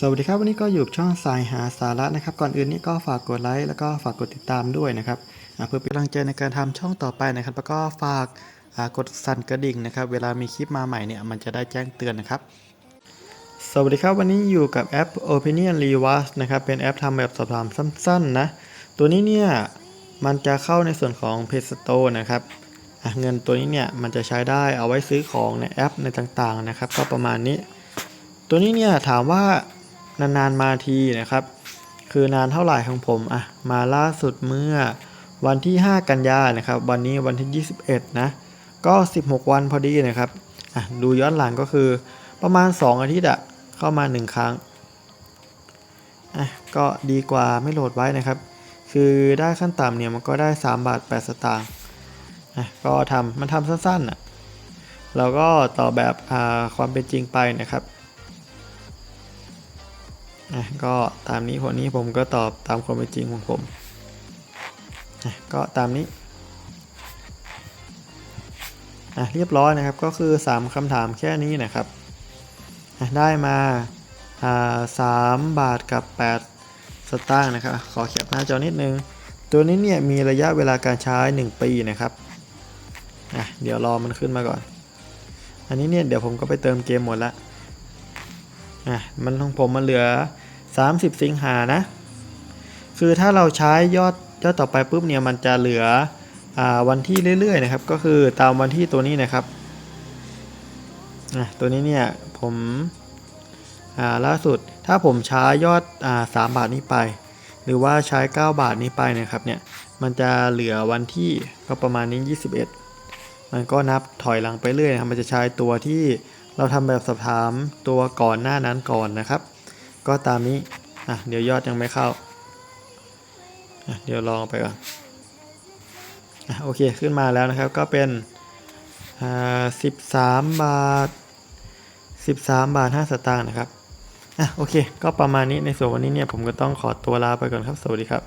สวัสดีครับวันนี้ก็อยู่ช่องสายหาสาระนะครับ ก่อนอื่นนี่ก็ฝากกดไลค์แล้วก็ฝากกดติดตามด้วยนะครับเพื่อเป็นกำลังใจในการทำช่องต่อไปนะครับ แล้วก็ฝากกดสั่นกระดิ่งนะครับ เวลามีคลิปมาใหม่เนี่ยมันจะได้แจ้งเตือนนะครับ สวัสดีครับวันนี้อยู่กับแอป Opinion Rewards นะครับเป็นแอปทำแบบสอบถามสั้นๆนะตัวนี้เนี่ยมันจะเข้าในส่วนของ Play Store นะครับเงินตัวนี้เนี่ยมันจะใช้ได้เอาไว้ซื้อของในแอปในต่างๆนะครับ ก็ประมาณนี้ ตัวนี้เนี่ยถามว่า นานๆมาทีนะครับ คือนานเท่าไหร่ของผมอะมาล่าสุดเมื่อวันที่ 5 กันยานะครับ วันนี้วันที่ 21 นะ ก็ 16 วันพอดีนะครับอะดูย้อนหลังก็คือประมาณ 2 อาทิตย์อะเข้ามา 1 ครั้งอะก็ดีกว่าไม่โหลดไว้นะครับ คือได้ขั้นต่ำเนี่ยมันก็ได้ 3 บาท 8 สตางค์อะก็ทำมันทำสั้นๆอะเราก็ต่อแบบอ่าความเป็นจริงไปนะครับ อะก็ตามนี้ผลนี้ผมก็ตอบตามความเป็นจริงของผมอะก็ตามนี้อะเรียบร้อยนะครับก็คือ 3คำถามแค่นี้นะครับอะได้มาอ่าสามบาทกับ 8 สตางค์นะครับ ขอเขียนหน้าจอนิดนึง ตัวนี้เนี่ยมีระยะเวลาการใช้ 1 ปีนะครับอะเดี๋ยวรอมันขึ้นมาก่อน อันนี้เนี่ยเดี๋ยวผมก็ไปเติมเกมหมดละ อะมันของผมมันเหลือ 30 สิงหานะ คือถ้าเราใช้ยอดยอดต่อไปปุ๊บเนี่ยมันจะเหลืออ่าวันที่เรื่อยๆนะครับ ก็คือตามวันที่ตัวนี้นะครับอะตัวนี้เนี่ยผมอ่าล่าสุดถ้าผมใช้ยอดอ่าสามบาทนี้ไป หรือว่าใช้ 9 บาทนี้ไปนะครับเนี่ยมันจะเหลือวันที่ก็ประมาณนี้ 21 มันก็นับถอยหลังไปเรื่อยนะครับมันจะใช้ตัวที่ เราทำแบบสอบถามตัวก่อนหน้านั้นก่อนนะครับ ก็ตามนี้อะเดี๋ยวยอดยังไม่เข้าอะเดี๋ยวลองไปก่อนอะโอเคขึ้นมาแล้วนะครับก็เป็นอ่าสิบสามบาทสิบสามบาทห้าสตางค์นะครับอะโอเค ก็ประมาณนี้ในส่วนวันนี้เนี่ยผมก็ต้องขอตัวลาไปก่อนครับ สวัสดีครับ